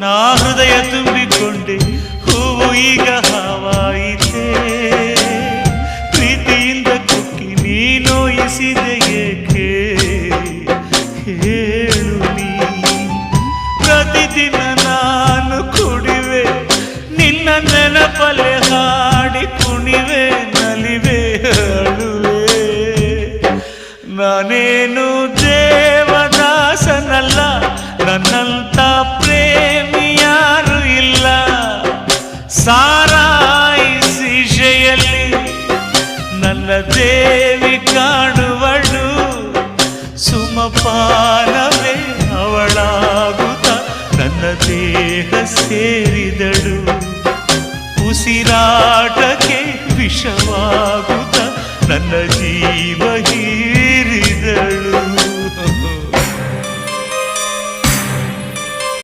ನಾ ಹೃದಯ ತುಂಬಿಕೊಂಡೆ, ಹೂವು ಈಗ ಹಾವಾಯಿತೆ. ಪ್ರೀತಿಯಿಂದ ಕುಕ್ಕಿ ನೀ ನೋಯಿಸಿದೆ ಏಕೆ ಹೇಳು ನೀ. ಪ್ರತಿದಿನ ನಾನು ಕುಡಿವೆ, ನಿನ್ನ ನೆನಪಲೆ ಹಾಡಿ ಕುಣಿವೆ, ನಲಿವೆ, ಅಳುವೆ. ನಾನೇನು ಸಾರಾಯಿಸಿ ಜಯಲ್ಲಿ ನನ್ನ ದೇವಿ ಕಾಣುವಳು ಸುಮಪಾನವೇ ಅವಳಾಗುತ್ತ. ನನ್ನ ದೇಹ ಸೇರಿದಳು ಉಸಿರಾಟಕ್ಕೆ ವಿಷವಾಗುತ್ತ. ನನ್ನ ಜೀವ